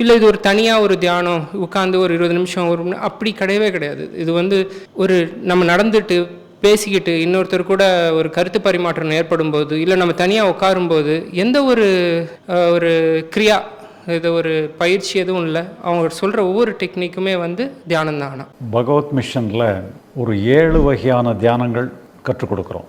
இல்லை இது ஒரு தனியாக ஒரு தியானம் உட்காந்து ஒரு இருபது நிமிஷம் ஒரு அப்படி கிடையவே கிடையாது. இது வந்து ஒரு நம்ம நடந்துட்டு பேசிக்கிட்டு இன்னொருத்தர் கூட ஒரு கருத்து பரிமாற்றம் ஏற்படும் போது இல்லை நம்ம தனியாக உட்காரும்போது எந்த ஒரு ஒரு கிரியா இது ஒரு பயிற்சி எதுவும் இல்லை. அவங்க சொல்கிற ஒவ்வொரு டெக்னிக்குமே வந்து தியானம் தான் ஆனால் பகவத் மிஷனில் ஒரு ஏழு வகையான தியானங்கள் கற்றுக் கொடுக்குறோம்.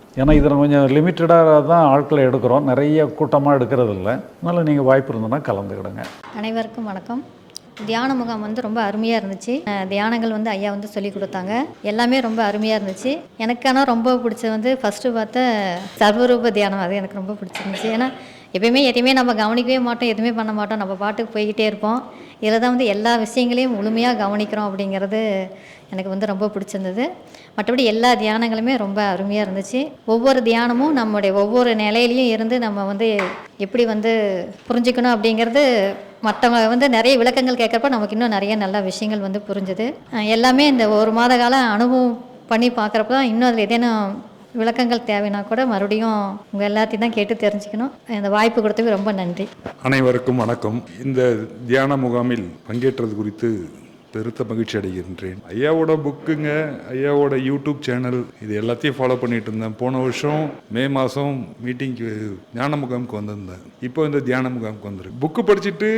ஏன்னா இதில் கொஞ்சம் லிமிட்டடாக தான் ஆட்களை எடுக்கிறோம். நிறைய கூட்டமாக எடுக்கிறது இல்லை அதனால் நீங்கள் வாய்ப்பு இருந்ததுன்னா கலந்துக்கிடுங்க. அனைவருக்கும் வணக்கம். தியான முகாம் வந்து ரொம்ப அருமையாக இருந்துச்சு. தியானங்கள் வந்து ஐயா வந்து சொல்லி கொடுத்தாங்க. எல்லாமே ரொம்ப அருமையாக இருந்துச்சு. எனக்கு ஆனால் ரொம்ப பிடிச்சது வந்து ஃபஸ்ட்டு பார்த்த சர்வரூப தியானம். அது எனக்கு ரொம்ப பிடிச்சிருந்துச்சு. ஏன்னா எப்பயுமே எதையுமே நம்ம கவனிக்கவே மாட்டோம் எதுவுமே பண்ண மாட்டோம். நம்ம பாட்டுக்கு போய்கிட்டே இருப்போம். இதில் தான் வந்து எல்லா விஷயங்களையும் முழுமையாக கவனிக்கிறோம் அப்படிங்கிறது எனக்கு வந்து ரொம்ப பிடிச்சிருந்தது. மற்றபடி எல்லா தியானங்களுமே ரொம்ப அருமையாக இருந்துச்சு. ஒவ்வொரு தியானமும் நம்முடைய ஒவ்வொரு நிலையிலையும் இருந்து நம்ம வந்து எப்படி வந்து புரிஞ்சுக்கணும் அப்படிங்கிறது மற்றவங்க வந்து நிறைய விளக்கங்கள் கேட்குறப்ப நமக்கு இன்னும் நிறைய நல்ல விஷயங்கள் வந்து புரிஞ்சுது. எல்லாமே இந்த ஒரு மாத கால அனுபவம் பண்ணி பார்க்குறப்ப தான் இன்னும் அதில் ஏதேனும் விளக்கங்கள் தேவைன்னா கூட மறுபடியும் உங்கள் எல்லாத்தையும் தான் கேட்டு தெரிஞ்சுக்கணும். இந்த வாய்ப்பு கொடுத்ததுக்கு ரொம்ப நன்றி. அனைவருக்கும் வணக்கம். இந்த தியான முகாமில் பங்கேற்றது குறித்து பெருத்த மகிழ்ச்சி அடைகின்றேன். ஐயாவோட புக்குங்க ஐயாவோட யூடியூப் சேனல் இது எல்லாத்தையும் ஃபாலோ பண்ணிட்டு இருந்தேன். போன வருஷம் மே மாதம் மீட்டிங்க்கு ஞான முகாமுக்கு வந்திருந்தேன். இப்போ இந்த தியான முகாமுக்கு வந்துருக்கு. புக்கு படிச்சுட்டு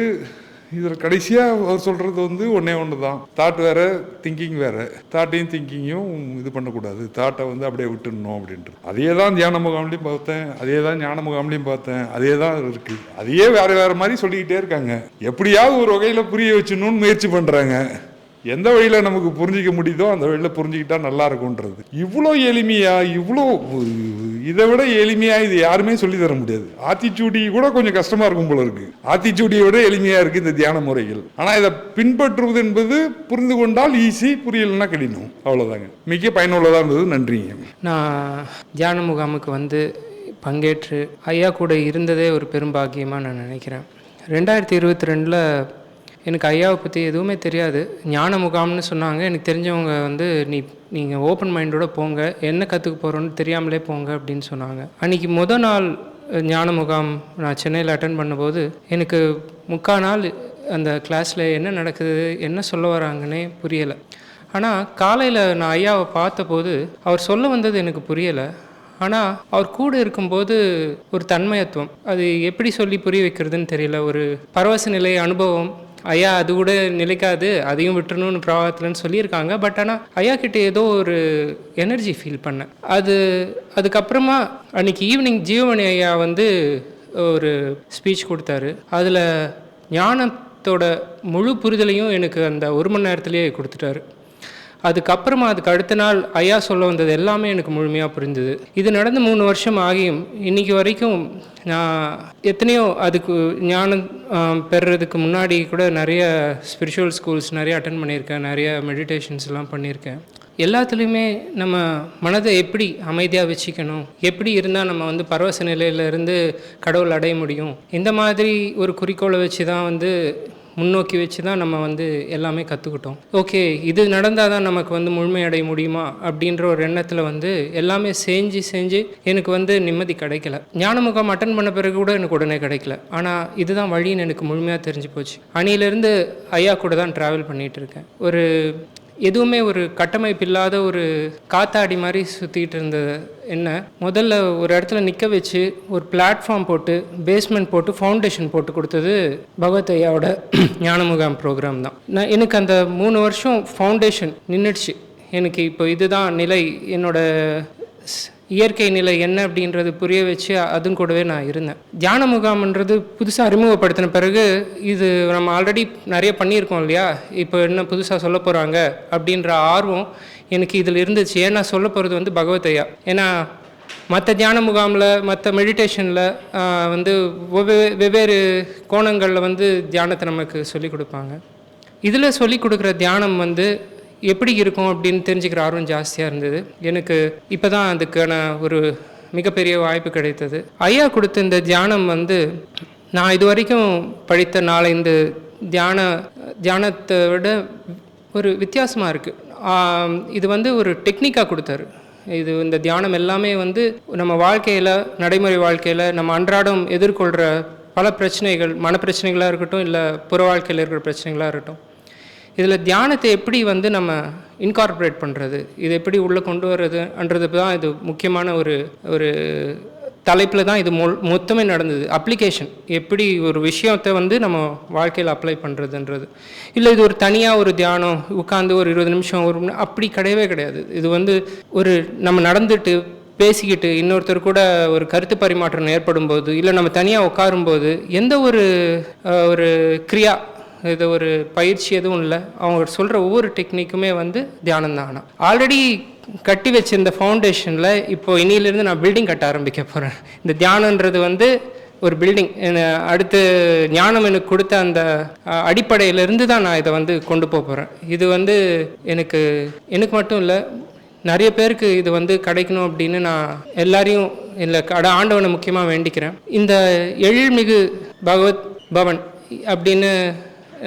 இதில் கடைசியாக அவர் சொல்கிறது வந்து ஒன்றே ஒன்று தான் தாட் வேறு திங்கிங் வேறு. தாட்டையும் திங்கிங்கும் இது பண்ணக்கூடாது. தாட்டை வந்து அப்படியே விட்டுடணும் அப்படின்ட்டு அதே தான் தியான முகாம்லையும் பார்த்தேன். அதே தான் ஞான முகாம்லையும் பார்த்தேன். அதே தான் இருக்குது அதையே வேறு வேறு மாதிரி சொல்லிக்கிட்டே இருக்காங்க. எப்படியாவது ஒரு வகையில் புரிய வச்சணும்னு முயற்சி பண்ணுறாங்க எந்த வழியில் நமக்கு புரிஞ்சிக்க முடியுதோ அந்த வழியில் புரிஞ்சுக்கிட்டா நல்லா இருக்கும்ன்றது. இவ்வளோ எளிமையாக இவ்வளோ இதை விட எளிமையாக இது யாருமே சொல்லி தர முடியாது. ஆத்திச்சூடி கூட கொஞ்சம் கஷ்டமாக இருக்கும் போல இருக்கு. ஆத்திச்சூடியை விட எளிமையாக இருக்குது இந்த தியான முறைகள். ஆனால் இதை பின்பற்றுவது என்பது புரிந்து கொண்டால் ஈஸி புரியலைன்னா கடினம். அவ்வளோதாங்க மிக பயனுள்ளதாக இருந்தது. நன்றிங்க. நான் தியான முகாமுக்கு வந்து பங்கேற்று ஐயா கூட இருந்ததே ஒரு பெரும்பாக்கியமாக நான் நினைக்கிறேன். ரெண்டாயிரத்தி இருபத்தி ரெண்டில் எனக்கு ஐயாவை பற்றி எதுவுமே தெரியாது. ஞான முகாம்னு சொன்னாங்க. எனக்கு தெரிஞ்சவங்க வந்து நீ நீங்கள் ஓப்பன் மைண்டோட போங்க. என்ன கற்றுக்க போகிறோன்னு தெரியாமலே போங்க அப்படின்னு சொன்னாங்க. அன்றைக்கி முத நாள் ஞான முகாம் நான் சென்னையில் அட்டன் பண்ணும்போது எனக்கு முக்கால் நாள் அந்த கிளாஸில் என்ன நடக்குது என்ன சொல்ல வராங்கன்னே புரியலை. ஆனால் காலையில் நான் ஐயாவை பார்த்தபோது அவர் சொல்ல வந்தது எனக்கு புரியலை. ஆனால் அவர் கூட இருக்கும்போது ஒரு தன்மயத்துவம். அது எப்படி சொல்லி புரிய வைக்கிறதுன்னு தெரியல. ஒரு பரவச நிலை அனுபவம் ஐயா அது கூட நிலைக்காது. அதையும் விட்டுறணும்னு பிரவாகத்தில்னு சொல்லியிருக்காங்க. பட் ஆனால் ஐயா கிட்டே ஏதோ ஒரு எனர்ஜி ஃபீல் பண்ணேன். அது அதுக்கப்புறமா அன்னைக்கு ஈவினிங் ஜீவமணி ஐயா வந்து ஒரு ஸ்பீச் கொடுத்தாரு. அதில் ஞானத்தோட முழு புரிதலையும் எனக்கு அந்த ஒரு மணி நேரத்துலேயே கொடுத்துட்டாரு. அதுக்கப்புறமா அதுக்கு அடுத்த நாள் ஐயா சொல்ல வந்தது எல்லாமே எனக்கு முழுமையாக புரிஞ்சுது. இது நடந்து மூணு வருஷம் ஆகியும் இன்னைக்கு வரைக்கும் நான் எத்தனையோ அதுக்கு ஞானம் பெறுறதுக்கு முன்னாடி கூட நிறைய ஸ்பிரிச்சுவல் ஸ்கூல்ஸ் நிறைய அட்டன் பண்ணியிருக்கேன் நிறைய மெடிடேஷன்ஸ் எல்லாம் பண்ணியிருக்கேன். எல்லாத்துலேயுமே நம்ம மனதை எப்படி அமைதியாக வச்சுக்கணும் எப்படி இருந்தால் நம்ம வந்து பரவச நிலையிலேருந்து கடவுள் அடைய முடியும் இந்த மாதிரி ஒரு குறிக்கோளை வச்சு தான் வந்து முன்னோக்கி வச்சு தான் நம்ம வந்து எல்லாமே கற்றுக்கிட்டோம் ஓகே இது நடந்தால் தான் நமக்கு வந்து முழுமையடைய முடியுமா? அப்படின்ற ஒரு எண்ணத்தில் வந்து எல்லாமே செஞ்சு செஞ்சு எனக்கு வந்து நிம்மதி கிடைக்கல. ஞானமுகம் அட்டன் பண்ண பிறகு கூட எனக்கு உடனே கிடைக்கல. ஆனால் இதுதான் வழின்னு எனக்கு முழுமையாக தெரிஞ்சு போச்சு. அணியிலேருந்து ஐயா கூட தான் ட்ராவல் பண்ணிகிட்டு இருக்கேன். ஒரு எதுவுமே ஒரு கட்டமைப்பு இல்லாத ஒரு காத்தாடி மாதிரி சுற்றிக்கிட்டு இருந்த என்ன முதல்ல ஒரு இடத்துல நிற்க வச்சு ஒரு பிளாட்ஃபார்ம் போட்டு பேஸ்மெண்ட் போட்டு ஃபவுண்டேஷன் போட்டு கொடுத்தது பகவத் ஐயாவோட ஞானமுகாம் ப்ரோக்ராம் தான். நான் எனக்கு அந்த மூணு வருஷம் ஃபவுண்டேஷன் நின்றுடுச்சு எனக்கு இப்போ இதுதான் நிலை. என்னோட ஸ்- இயற்கை நிலை என்ன அப்படின்றது புரிய வச்சு அதுவும் கூடவே நான் இருந்தேன். தியான முகாம்ன்றது புதுசாக அறிமுகப்படுத்தின பிறகு இது நம்ம ஆல்ரெடி நிறைய பண்ணியிருக்கோம் இல்லையா? இப்போ என்ன புதுசாக சொல்ல போகிறாங்க அப்படின்ற ஆர்வம் எனக்கு இதில் இருந்துச்சு. ஏன்னா சொல்ல போகிறது வந்து பகவத் ஏன்னா மற்ற தியான முகாமில் மற்ற மெடிடேஷனில் வந்து வெவ்வே வெவ்வேறு கோணங்களில் வந்து தியானத்தை நமக்கு சொல்லிக் கொடுப்பாங்க. இதில் சொல்லிக் கொடுக்குற தியானம் வந்து எப்படி இருக்கும் அப்படின்னு தெரிஞ்சுக்கிற ஆர்வம் ஜாஸ்தியாக இருந்தது. எனக்கு இப்போ தான் அதுக்கான ஒரு மிகப்பெரிய வாய்ப்பு கிடைத்தது. ஐயா கொடுத்த இந்த தியானம் வந்து நான் இது வரைக்கும் படித்த நாலஞ்சு தியான தியானத்தை விட ஒரு வித்தியாசமாக இருக்குது இது வந்து ஒரு டெக்னிக்காக கொடுத்தாரு. இது இந்த தியானம் எல்லாமே வந்து நம்ம வாழ்க்கையில் நடைமுறை வாழ்க்கையில் நம்ம அன்றாடம் எதிர்கொள்கிற பல பிரச்சனைகள் மனப்பிரச்சனைகளாக இருக்கட்டும் இல்லை புற வாழ்க்கையில் இருக்கிற பிரச்சனைகளாக இருக்கட்டும். இதில் தியானத்தை எப்படி வந்து நம்ம இன்கார்பரேட் பண்ணுறது இது எப்படி உள்ளே கொண்டு வர்றதுன்றது தான் இது முக்கியமான ஒரு ஒரு தலைப்பில் தான் இது மொ மொத்தமே நடந்தது. அப்ளிகேஷன் எப்படி ஒரு விஷயத்தை வந்து நம்ம வாழ்க்கையில் அப்ளை பண்ணுறதுன்றது இல்லை இது ஒரு தனியாக ஒரு தியானம் உட்காந்து ஒரு இருபது நிமிஷம் ஒரு அப்படி கிடையவே கிடையாது. இது வந்து ஒரு நம்ம நடந்துட்டு பேசிக்கிட்டு இன்னொருத்தர் கூட ஒரு கருத்து பரிமாற்றம் ஏற்படும் போது இல்லை நம்ம தனியாக உட்காரும்போது எந்த ஒரு ஒரு கிரியா இது ஒரு பயிற்சி எதுவும் இல்லை. அவங்க சொல்கிற ஒவ்வொரு டெக்னிக்குமே வந்து தியானம் தான் ஆனால் ஆல்ரெடி கட்டி வச்சிருந்த ஃபவுண்டேஷனில் இப்போது இனியிலேருந்து நான் பில்டிங் கட்ட ஆரம்பிக்க போகிறேன் இந்த தியானன்றது வந்து ஒரு பில்டிங் அடுத்து ஞானம் எனக்கு கொடுத்த அந்த அடிப்படையிலேருந்து தான் நான் இதை வந்து கொண்டு போக போகிறேன் இது வந்து எனக்கு எனக்கு மட்டும் இல்லை நிறைய பேருக்கு இது வந்து கிடைக்கணும் அப்படின்னு நான் எல்லாரையும் இல்லை கட ஆண்டவனை முக்கியமாக வேண்டிக்கிறேன். இந்த எழில்மிகு பகவத் பவன் அப்படின்னு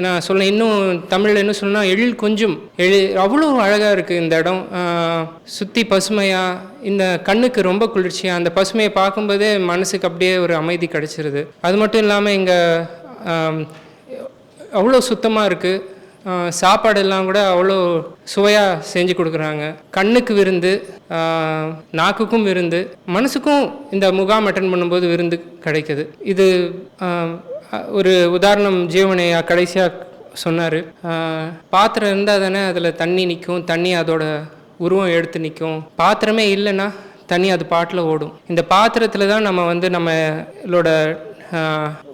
நான் சொல்ல இன்னும் தமிழில் என்ன சொல்லணும் எழில் கொஞ்சம். எழு அவ்வளோ அழகாக இருக்குது இந்த இடம். சுற்றி பசுமையாக இந்த கண்ணுக்கு ரொம்ப குளிர்ச்சியாக அந்த பசுமையை பார்க்கும்போதே மனசுக்கு அப்படியே ஒரு அமைதி கிடச்சிருது. அது மட்டும் இல்லாமல் இங்கே அவ்வளோ சுத்தமாக இருக்குது சாப்பாடு எல்லாம் கூட அவ்வளோ சுவையாக செஞ்சு கொடுக்குறாங்க. கண்ணுக்கு விருந்து நாக்குக்கும் விருந்து மனசுக்கும் இந்த முகாம் அட்டன் பண்ணும்போது விருந்து கிடைக்குது. இது ஒரு உதாரணம் ஜீவனையா கடைசியாக சொன்னார். பாத்திரம் இருந்தால் தானே அதில் தண்ணி நிற்கும் தண்ணி அதோட உருவம் எடுத்து நிற்கும் பாத்திரமே இல்லைன்னா தண்ணி அது பாட்டில் ஓடும். இந்த பாத்திரத்தில் தான் நம்ம வந்து நம்மளோட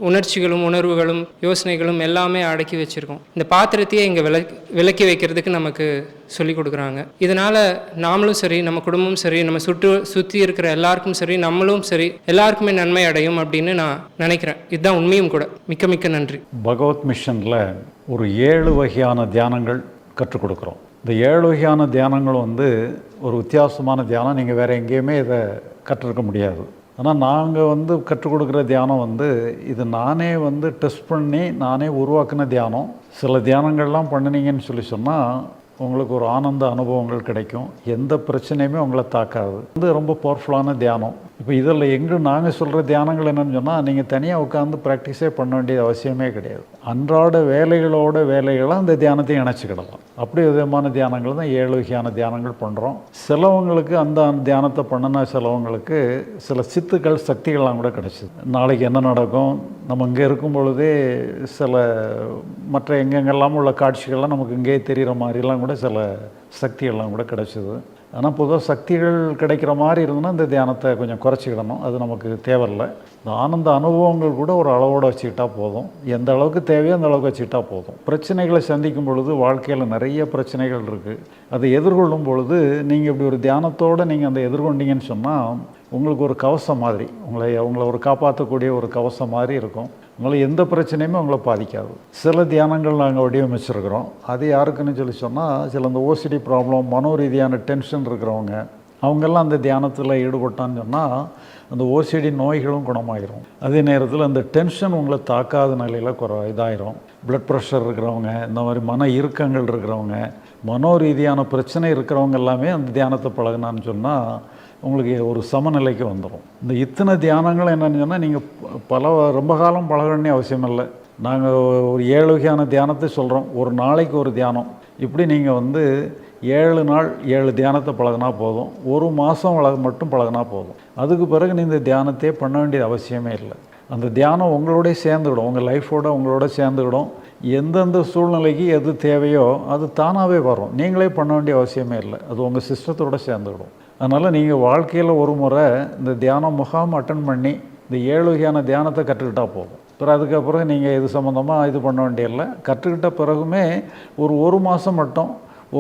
உணர்ச்சிகளும் உணர்வுகளும் யோசனைகளும் எல்லாமே அடக்கி வச்சுருக்கோம். இந்த பாத்திரத்தையே இங்கே விளக் விலக்கி வைக்கிறதுக்கு நமக்கு சொல்லிக் கொடுக்குறாங்க. இதனால் நாமளும் சரி நம்ம குடும்பமும் சரி நம்ம சுற்று சுற்றி இருக்கிற எல்லாருக்கும் சரி நம்மளும் சரி எல்லாருக்குமே நன்மை அடையும் அப்படின்னு நான் நினைக்கிறேன். இதுதான் உண்மையும் கூட. மிக்க மிக்க நன்றி. பகவத் மிஷனில் ஒரு ஏழு வகையான தியானங்கள் கற்றுக் கொடுக்குறோம். இந்த ஏழு வகையான தியானங்கள் வந்து ஒரு வித்தியாசமான தியானம். நீங்கள் வேறு எங்கேயுமே இதை கற்றுருக்க முடியாது. ஆனால் நாங்கள் வந்து கற்றுக் கொடுக்குற தியானம் வந்து இது நானே வந்து டெஸ்ட் பண்ணி நானே உருவாக்கின தியானம். சில தியானங்கள்லாம் பண்ணினீங்கன்னு சொல்லி சொன்னால் உங்களுக்கு ஒரு ஆனந்த அனுபவங்கள் கிடைக்கும். எந்த பிரச்சனையுமே உங்களை தாக்காது. வந்து ரொம்ப பவர்ஃபுல்லான தியானம். இப்போ இதில் எங்கே நாங்கள் சொல்கிற தியானங்கள் என்னன்னு சொன்னால் நீங்கள் தனியாக உட்காந்து ப்ராக்டிஸே பண்ண வேண்டிய அவசியமே கிடையாது. அன்றாட வேலைகளோட வேலைகளை அந்த தியானத்தையும் இணைச்சிக்கிடலாம். அப்படி விதமான தியானங்கள் தான் ஏழு வகையான தியானங்கள் பண்ணுறோம். சிலவங்களுக்கு அந்த தியானத்தை பண்ணின சிலவங்களுக்கு சில சித்துக்கள் சக்திகள்லாம் கூட கிடைச்சிது. நாளைக்கு என்ன நடக்கும்? நம்ம இங்கே இருக்கும் பொழுதே சில மற்ற எங்கெங்கெல்லாம் உள்ள காட்சிகள்லாம் நமக்கு இங்கேயே தெரிகிற மாதிரிலாம் கூட சில சக்திகள்லாம் கூட கிடச்சிது. ஆனால் பொதுவாக சக்திகள் கிடைக்கிற மாதிரி இருந்ததுன்னா இந்த தியானத்தை கொஞ்சம் குறைச்சிக்கிடணும். அது நமக்கு தேவையில்லை. இந்த ஆனந்த அனுபவங்கள் கூட ஒரு அளவோடு வச்சுக்கிட்டா போதும். எந்த அளவுக்கு தேவையோ அந்த அளவுக்கு வச்சுக்கிட்டா போதும். பிரச்சனைகளை சந்திக்கும் பொழுது வாழ்க்கையில் நிறைய பிரச்சனைகள் இருக்குது அதை எதிர்கொள்ளும் பொழுது நீங்கள் இப்படி ஒரு தியானத்தோடு நீங்கள் அந்த எதிர்கொண்டீங்கன்னு சொன்னால் உங்களுக்கு ஒரு கவசம் மாதிரி உங்களை உங்களை ஒரு காப்பாற்றக்கூடிய ஒரு கவசம் மாதிரி இருக்கும். உங்களை எந்த பிரச்சனையுமே உங்களை பாதிக்காது. சில தியானங்கள் நாங்கள் வடிவமைச்சிருக்கிறோம். அது யாருக்குன்னு சொல்லி சொன்னால் சில இந்த ஓசிடி ப்ராப்ளம் மனோ ரீதியான டென்ஷன் இருக்கிறவங்க அவங்கெல்லாம் அந்த தியானத்தில் ஈடுபட்டான்னு சொன்னால் அந்த ஓசிடி நோய்களும் குணமாயிரும். அதே நேரத்தில் அந்த டென்ஷன் உங்களை தாக்காத நிலையில் குறை இதாயிரும். பிளட் ப்ரெஷர் இருக்கிறவங்க இந்த மாதிரி மன இறுக்கங்கள் இருக்கிறவங்க மனோ ரீதியான பிரச்சனை இருக்கிறவங்க எல்லாமே அந்த தியானத்தை பழகினான்னு சொன்னால் உங்களுக்கு ஒரு சமநிலைக்கு வந்துடும் இந்த இத்தனை தியானங்கள் என்னன்னு சொன்னால் நீங்கள் பல ரொம்ப காலம் பழகணுன்னே அவசியம் இல்லை. நாங்கள் ஒரு ஏழு வகையான தியானத்தை சொல்கிறோம் ஒரு நாளைக்கு ஒரு தியானம். இப்படி நீங்கள் வந்து ஏழு நாள் ஏழு தியானத்தை பழகினா போதும். ஒரு மாதம் மட்டும் பழகினா போதும். அதுக்கு பிறகு நீங்கள் இந்த தியானத்தையே பண்ண வேண்டியது அவசியமே இல்லை. அந்த தியானம் உங்களோடய சேர்ந்துவிடும். உங்கள் லைஃபோட உங்களோட சேர்ந்துக்கிடும் எந்தெந்த சூழ்நிலைக்கு எது தேவையோ அது தானாகவே வரும். நீங்களே பண்ண வேண்டிய அவசியமே இல்லை. அது உங்கள் சிஸ்டத்தோட சேர்ந்துவிடும். அதனால் நீங்கள் வாழ்க்கையில் ஒரு முறை இந்த தியான முகாம் அட்டன் பண்ணி இந்த ஏழு வகையான தியானத்தை கற்றுக்கிட்டால் போதும். அப்புறம் அதுக்கப்புறம் நீங்கள் இது சம்மந்தமாக இது பண்ண வேண்டியதில்லை. கற்றுக்கிட்ட பிறகுமே ஒரு ஒரு மாதம் மட்டும்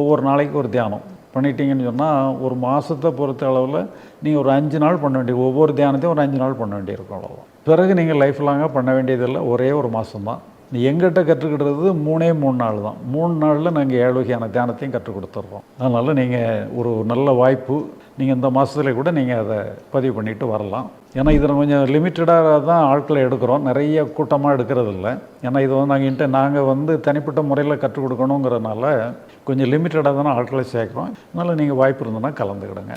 ஒவ்வொரு நாளைக்கு ஒரு தியானம் பண்ணிட்டீங்கன்னு சொன்னால் ஒரு மாதத்தை பொறுத்த அளவில் நீங்கள் ஒரு அஞ்சு நாள் பண்ண வேண்டிய ஒவ்வொரு தியானத்தையும் ஒரு அஞ்சு நாள் பண்ண வேண்டியிருக்கும் அவ்வளோதான் பிறகு நீங்கள் லைஃப் லாங்காக பண்ண வேண்டியதில்லை. ஒரே ஒரு மாதம்தான் தான் எங்கிட்ட கற்றுக்கிடுறது மூணே மூணு நாள் தான். மூணு நாளில் நாங்கள் ஏழு வகையான தியானத்தையும் கற்றுக் கொடுத்துட்றோம் அதனால் நீங்கள் ஒரு நல்ல வாய்ப்பு நீங்கள் இந்த மாதத்துல கூட நீங்கள் அதை பதிவு பண்ணிட்டு வரலாம். ஏன்னா இதில் கொஞ்சம் லிமிட்டடாக தான் ஆட்களை எடுக்கிறோம். நிறைய கூட்டமாக எடுக்கிறது இல்லை ஏன்னா இது வந்து நாங்கள் இன்ட்டு நாங்கள் வந்து தனிப்பட்ட முறையில் கற்றுக் கொடுக்கணுங்கிறனால கொஞ்சம் லிமிட்டடாக தானே ஆட்களை சேர்க்குறோம். அதனால் நீங்கள் வாய்ப்பு இருந்ததுன்னா கலந்துக்கிடுங்க.